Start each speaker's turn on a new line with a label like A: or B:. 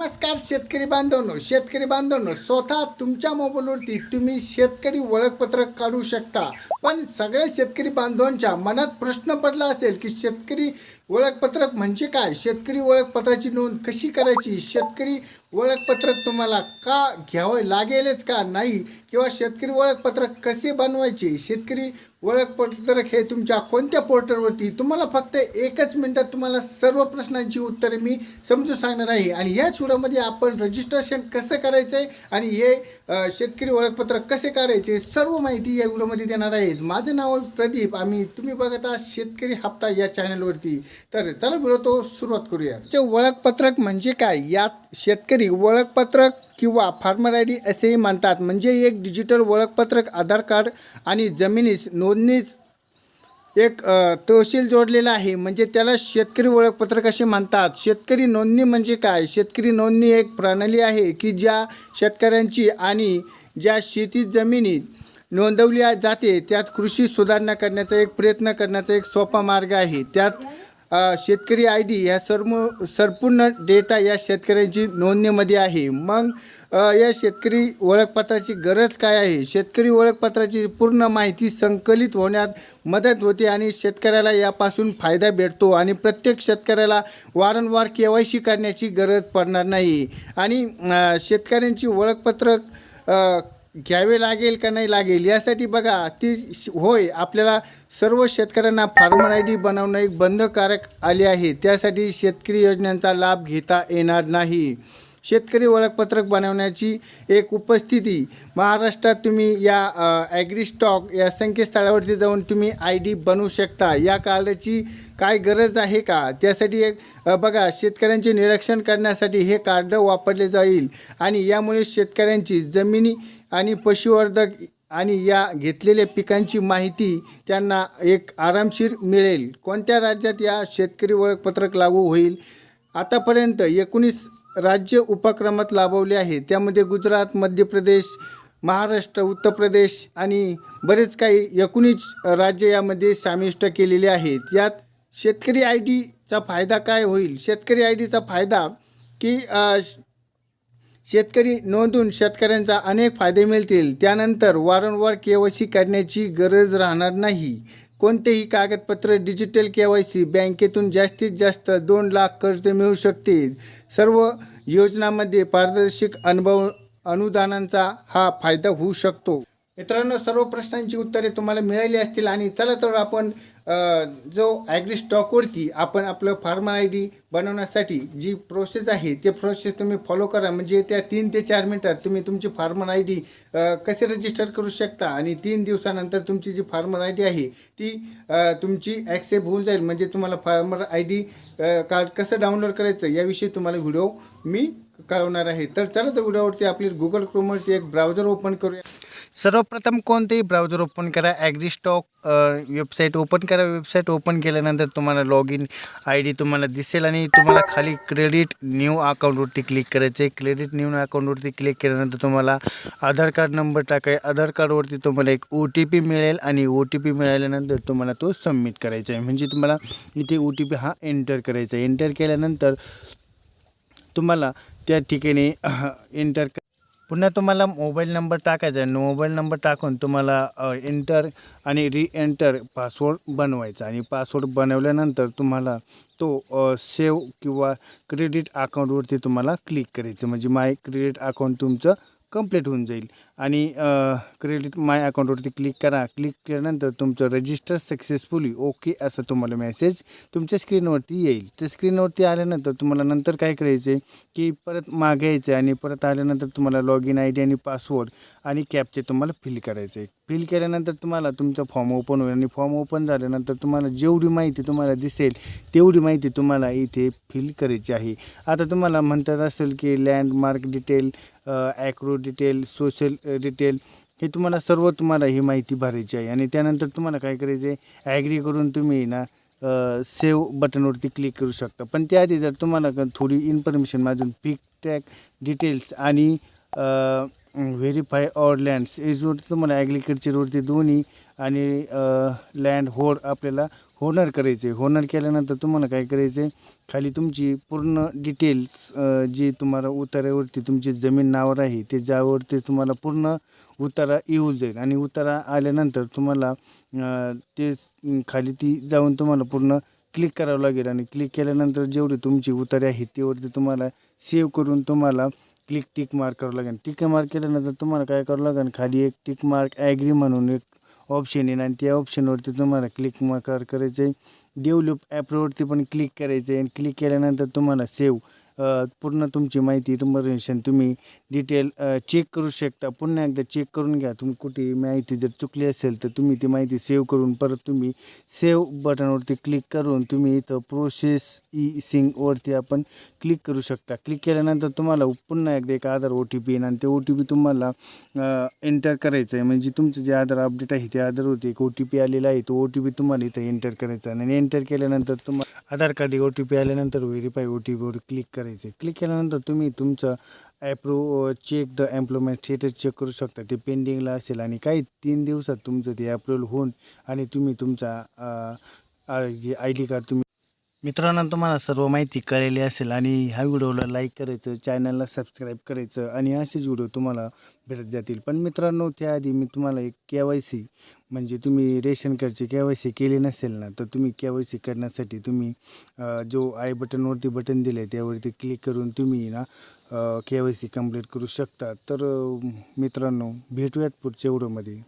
A: नमस्कार शेतकरी बांधवनो शेतकरी बांधवनो स्वतः तुमच्या मोबाईलवरती तुम्ही शेतकरी ओळखपत्र काढू शकता. पण सगळ्या शेतकरी बांधवांच्या मनात प्रश्न पडला असेल की शेतकरी ओळखपत्रक म्हणजे काय? शेतकरी ओळखपत्राची नोंद कशी करायची? शेतकरी ओळखपत्रक तुम्हाला का घ्यावं लागेलच का नाही? किंवा शेतकरी ओळखपत्रक कसे बनवायचे? शेतकरी ओळखपत्रक हे तुमच्या कोणत्या पोर्टलवरती? तुम्हाला फक्त एकच मिनिटात तुम्हाला सर्व प्रश्नांची उत्तरे मी समजून सांगणार आहे. आणि या चुरामध्ये आपण रजिस्ट्रेशन कसं करायचं आहे आणि हे शेतकरी ओळखपत्रक कसे करायचे सर्व माहिती या व्हिडिओमध्ये देणार आहे. माझं नाव प्रदीप. आम्ही तुम्ही बघत आहात शेतकरी हप्ता या चॅनलवरती तर चला व्हिडिओ तो सुरुवात करूया. चे ओळखपत्रक म्हणजे काय? यात शेतकरी ओळखपत्रक किंवा फार्मर आय डी असेही म्हणतात. म्हणजे एक डिजिटल ओळखपत्रक आधार कार्ड आणि जमिनीस नोंदणीच एक तहसील जोडलेला आहे. म्हणजे त्याला शेतकरी ओळखपत्रक असे म्हणतात. शेतकरी नोंदणी म्हणजे काय? शेतकरी नोंदणी एक प्रणाली आहे की ज्या शेतकऱ्यांची आणि ज्या शेती जमिनी नोंदवली जाते त्यात कृषी सुधारणा करण्याचा एक प्रयत्न करण्याचा एक सोपा मार्ग आहे. त्यात शेतकरी आय डी ह्या सर्व संपूर्ण डेटा या शेतकऱ्यांची नोंदणीमध्ये आहे. मग या शेतकरी ओळखपत्राची गरज काय आहे? शेतकरी ओळखपत्राची पूर्ण माहिती संकलित होण्यात मदत होते आणि शेतकऱ्याला यापासून फायदा भेटतो आणि प्रत्येक शेतकऱ्याला वारंवार के वाय सी करण्याची गरज पडणार नाही. आणि शेतकऱ्यांची ओळखपत्रक घ्यावे लागेल का नाही लागेल? यासाठी बघा ती श- होय आपल्याला सर्व शेतकऱ्यांना फार्मर आय डी बनवणं एक बंधकारक आले आहे. त्यासाठी शेतकरी योजनांचा लाभ घेता येणार नाही. शेतकरी ओळखपत्रक बनवण्याची एक उपस्थिती. महाराष्ट्रात तुम्ही या ॲग्री स्टॉक या संकेतस्थळावरती जाऊन तुम्ही आय डी बनवू शकता. या कार्डाची काय गरज आहे का? त्यासाठी एक बघा शेतकऱ्यांचे निरीक्षण करण्यासाठी हे कार्ड वापरले जाईल. आणि यामुळे शेतकऱ्यांची जमिनी आणि पशुवर्धक आणि या घेतलेल्या पिकांची माहिती त्यांना एक आरामशीर मिळेल. कोणत्या राज्यात या शेतकरी ओळखपत्रक लागू होईल? आतापर्यंत एकोणीस राज्य उपक्रमात लाभवले आहे. त्यामध्ये गुजरात मध्य प्रदेश महाराष्ट्र उत्तर प्रदेश आणि बरेच काही एकोणीस राज्य यामध्ये समाविष्ट केलेले आहेत. यात शेतकरी आय डीचा फायदा काय होईल? शेतकरी आय डीचा फायदा की शेतकरी नोंदून शेतकऱ्यांचा अनेक फायदे मिळतील. त्यानंतर वारंवार के वाय सी करण्याची गरज राहणार नाही. कोणतेही कागदपत्र डिजिटल के वाय सी बँकेतून जास्तीत जास्त दोन लाख कर्ज मिळू शकते सर्व योजनांमध्ये पारदर्शक अनुभव अनुदानांचा हा फायदा होऊ शकतो. मित्रांनो सर्व प्रश्नांची उत्तरे तुम्हाला मिळाली असतील आणि चला तर आपण जो ॲग्री स्टॉकवरती आपण आपलं फार्मर आय डी बनवण्यासाठी जी प्रोसेस आहे ते प्रोसेस तुम्ही फॉलो करा. म्हणजे त्या तीन ते चार मिनटात तुम्ही तुमची फार्मर आय डी कसे रजिस्टर करू शकता आणि तीन दिवसानंतर तुमची जी फार्मर आय डी आहे ती तुमची ॲक्सेप्ट होऊन जाईल. म्हणजे तुम्हाला फार्मर आय डी कार्ड कसं डाउनलोड करायचं याविषयी तुम्हाला व्हिडिओ मी कळवणार आहे. तर चला तर व्हिडिओवरती आपली गुगल क्रोमवरती एक ब्राउझर ओपन करूया. सर्वप्रथम कोणतेही ब्राउझर ओपन करा. ॲग्री स्टॉक वेबसाईट ओपन करा. वेबसाईट ओपन केल्यानंतर तुम्हाला लॉग इन आय डी तुम्हाला दिसेल आणि तुम्हाला खाली क्रेडिट न्यू अकाउंटवरती क्लिक करायचं आहे क्रेडिट न्यू अकाउंटवरती क्लिक केल्यानंतर तुम्हाला आधार कार्ड नंबर टाकाय आधार कार्डवरती तुम्हाला एक ओ टी पी मिळेल आणि ओ टी पी मिळाल्यानंतर तुम्हाला तो सबमिट करायचा आहे म्हणजे तुम्हाला इथे ओ टी पी हा एंटर करायचा आहे एंटर केल्यानंतर तुम्हाला त्या ठिकाणी एंटर पुन्हा तुम्हाला मोबाईल नंबर टाकायचा आहे. मोबाईल नंबर टाकून तुम्हाला एंटर आणि री एंटर पासवर्ड बनवायचा आणि पासवर्ड बनवल्यानंतर तुम्हाला तो सेव किंवा क्रेडिट अकाउंटवरती तुम्हाला क्लिक करायचं म्हणजे माय क्रेडिट अकाउंट तुमचं कंप्लीट होऊन जाईल. आणि क्रेडिट माय अकाउंटवरती क्लिक करा. क्लिक केल्यानंतर तुमचं रजिस्टर सक्सेसफुली ओके असं तुम्हाला मेसेज तुमच्या स्क्रीनवरती येईल. त्या स्क्रीनवरती आल्यानंतर तुम्हाला नंतर काय करायचं आहे की परत मागायचं आहे आणि परत आल्यानंतर तुम्हाला लॉग इन आय डी आणि पासवर्ड आणि कॅपचे तुम्हाला फिल करायचं आहे फिल केल्यानंतर तुम्हाला तुमचा फॉर्म ओपन होईल आणि फॉर्म ओपन झाल्यानंतर तुम्हाला जेवढी माहिती तुम्हाला दिसेल तेवढी माहिती तुम्हाला इथे फिल करायची आहे. आता तुम्हाला म्हणतात असेल की लँडमार्क डिटेल ॲक्रो डिटेल सोशल डिटेल हे तुम्हाला सर्व तुम्हाला ही माहिती भरायची आहे. आणि त्यानंतर तुम्हाला काय करायचं आहे ॲग्री करून तुम्ही ना सेव बटनवरती क्लिक करू शकता. पण त्याआधी जर तुम्हाला थोडी इन्फॉर्मेशन माझून पिक टॅक डिटेल्स आणि
B: व्हेरीफाय ऑर लँड्स याच्यावरती तुम्हाला ॲग्रिकल्चरवरती दोन्ही आणि लँड होड आपल्याला होणार करायचे. होणार केल्यानंतर तुम्हाला काय करायचं आहे खाली तुमची पूर्ण डिटेल्स जी तुम्हाला उतारावरती तुमची जमीन नावर आहे ते ज्यावरती तुम्हाला पूर्ण उतारा येऊ जाईल. आणि उतारा आल्यानंतर तुम्हाला ते खाली ती जाऊन तुम्हाला पूर्ण क्लिक करावं लागेल. आणि क्लिक केल्यानंतर जेवढी तुमची उतारे आहेत तेवरती तुम्हाला सेव्ह करून तुम्हाला क्लिक टिक मार्क करावं लागेल. टिक मार्क केल्यानंतर तुम्हाला काय करावं लागेल? खाली एक टिक मार्क ॲग्री म्हणून एक ऑप्शन येईल आणि त्या ऑप्शनवरती तुम्हाला क्लिक मार्क करायचं आहे डेव्हलप ॲपवरती पण क्लिक करायचं आहे आणि क्लिक केल्यानंतर तुम्हाला सेव्ह पूर्ण तुमची माहिती इन्फॉर्मेशन तुम्ही डिटेल चेक करू शकता. पुन्हा एकदा चेक करून घ्या. तुम्ही कुठे माहिती जर चुकली असेल तर तुम्ही ती माहिती सेव्ह करून परत तुम्ही सेव्ह बटनवरती क्लिक करून तुम्ही इथं प्रोसेस ई सिंगवरती आपण क्लिक करू शकता. क्लिक केल्यानंतर तुम्हाला पुन्हा एकदा एक आधार ओ टी पी येईल आणि ते ओ टी पी तुम्हाला एंटर करायचं आहे. म्हणजे तुमचं जे आधार अपडेट आहे त्या आधारवरती एक ओ टी पी आलेला आहे तो ओ टी पी तुम्हाला इथं एंटर करायचा आहे. आणि एंटर केल्यानंतर तुम्हाला Aadhaar card O T P आल्यानंतर व्हेरीफाय ओ टी पीवर क्लिक करायचं. आहे क्लिक केल्यानंतर तुम्ही तुमचं approve check the employment status check करू शकता. ते पेंडिंगला असेल आणि काही तीन दिवसात तुमचं ते अप्रूव्हल होऊन आणि तुम्ही तुमचा जे आय डी कार्ड तुम्ही मित्रांनो तुम्हाला सर्व माहिती कळलेली असेल आणि ह्या व्हिडिओला लाईक करायचं चॅनलला सबस्क्राईब करायचं आणि असेच व्हिडिओ तुम्हाला भेटत जातील. पण मित्रांनो त्याआधी मी तुम्हाला एक के वाय सी म्हणजे तुम्ही रेशन कार्डची के वाय सी केली नसेल ना तर तुम्ही के वाय सी करण्यासाठी तुम्ही जो आय बटनवरती बटन दिलं आहे त्यावरती क्लिक करून तुम्ही ना के वाय सी कंप्लीट करू शकता. तर मित्रांनो भेटूयात पुढच्या व्हिडिओमध्ये.